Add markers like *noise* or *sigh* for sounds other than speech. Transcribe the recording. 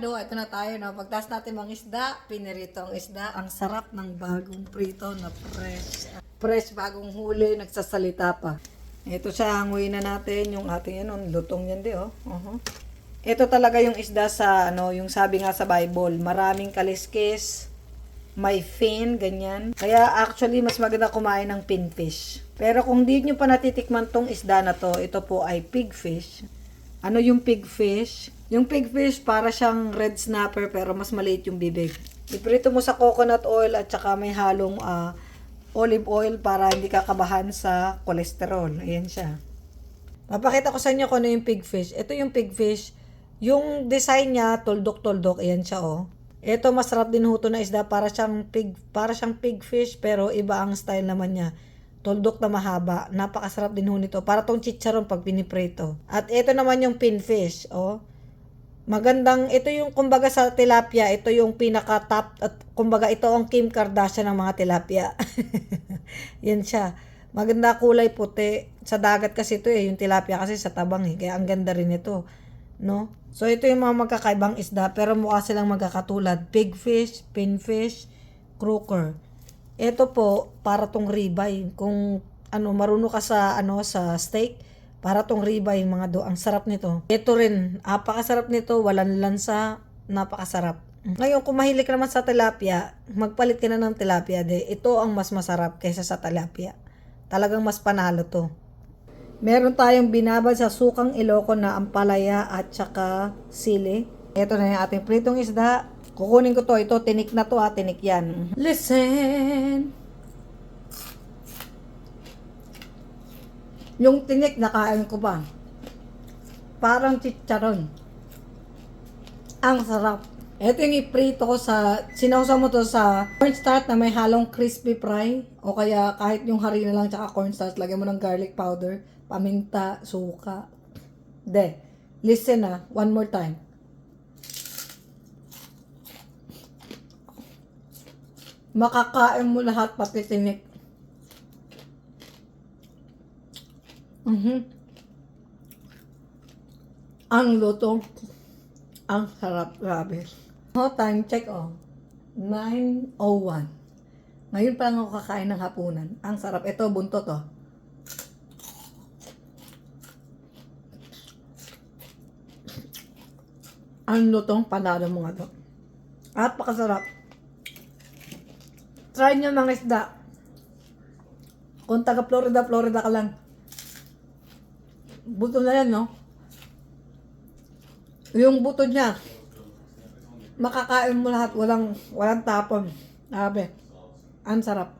do, ito na tayo. No? Pagtas natin mga isda, pinirito ang isda. Ang sarap ng bagong prito na fresh. Fresh, bagong huli, nagsasalita pa. Ito siya, hanguin na natin yung ating ano, lutong yan di, oh. Uh-huh. Ito talaga yung isda sa, ano, yung sabi nga sa Bible, maraming kaliskis, may fin, ganyan. Kaya actually, mas maganda kumain ng pinfish. Pero kung di nyo pa natitikman tong isda na to, ito po ay pigfish. Ano yung pigfish? Yung pigfish para siyang red snapper pero mas maliit yung bibig. Iprito mo sa coconut oil at saka may halong ah, olive oil para hindi kakabahan sa cholesterol. Ayan siya. Papakita ko sa inyo kung ano yung pigfish. Ito yung pigfish. Yung design niya, tuldok-tuldok. Ayan siya, oh. Ito, masarap din huto na isda. Para siyang, pig, para siyang pigfish, pero iba ang style naman niya. Tuldok na mahaba. Napakasarap din ho nito. Para tong chicharon pag piniprito. At ito naman yung pinfish, oh. Magandang, ito yung kumbaga sa tilapia, ito yung pinaka top at kumbaga ito ang Kim Kardashian ng mga tilapia. *laughs* Yan siya. Maganda kulay puti. Sa dagat kasi ito eh, yung tilapia kasi sa tabang eh. Kaya ang ganda rin ito. No? So ito yung mga magkakaibang isda pero mukha silang magkakatulad. Pigfish, pinfish, croaker. Ito po para tong ribeye. Kung ano marunong ka sa ano sa steak, para tong ribeye mga do. Ang sarap nito. Ito rin, napakasarap nito, walang lansa, napakasarap. Ngayon, kung mahilig ka naman sa tilapia, magpalit ka na ng tilapia. De, ito ang mas masarap kaysa sa tilapia. Talagang mas panalo to. Meron tayong binabad sa sukang iloko na ampalaya at saka sili. Ito na yung ating pritong isda. Kukunin ko to. Ito, tinik na to ha. Tinik yan. Listen. Yung tinik, nakain ko pa. Parang chicharon. Ang sarap. Ito yung iprito ko sa, sinausaw mo to sa cornstarch na may halong crispy fry. O kaya kahit yung harina lang tsaka cornstarch, lagyan mo ng garlic powder, paminta, suka. De, listen na, one more time. Makakain mo lahat pati tinik. Mhm. Ang luto. Ang sarap, grabe. Oh, time check, oh. 9.01. Ngayon pa lang ako kakain ng hapunan. Ang sarap. Ito, buntot, oh. Ang lutong panalo mo nga to. At pakasarap. Try nyo mga isda. Kung taga Florida, Florida ka lang. Buto na yan, no? Yung buto niya, makakain mo lahat, walang, walang tapon. Sabi, ang sarap.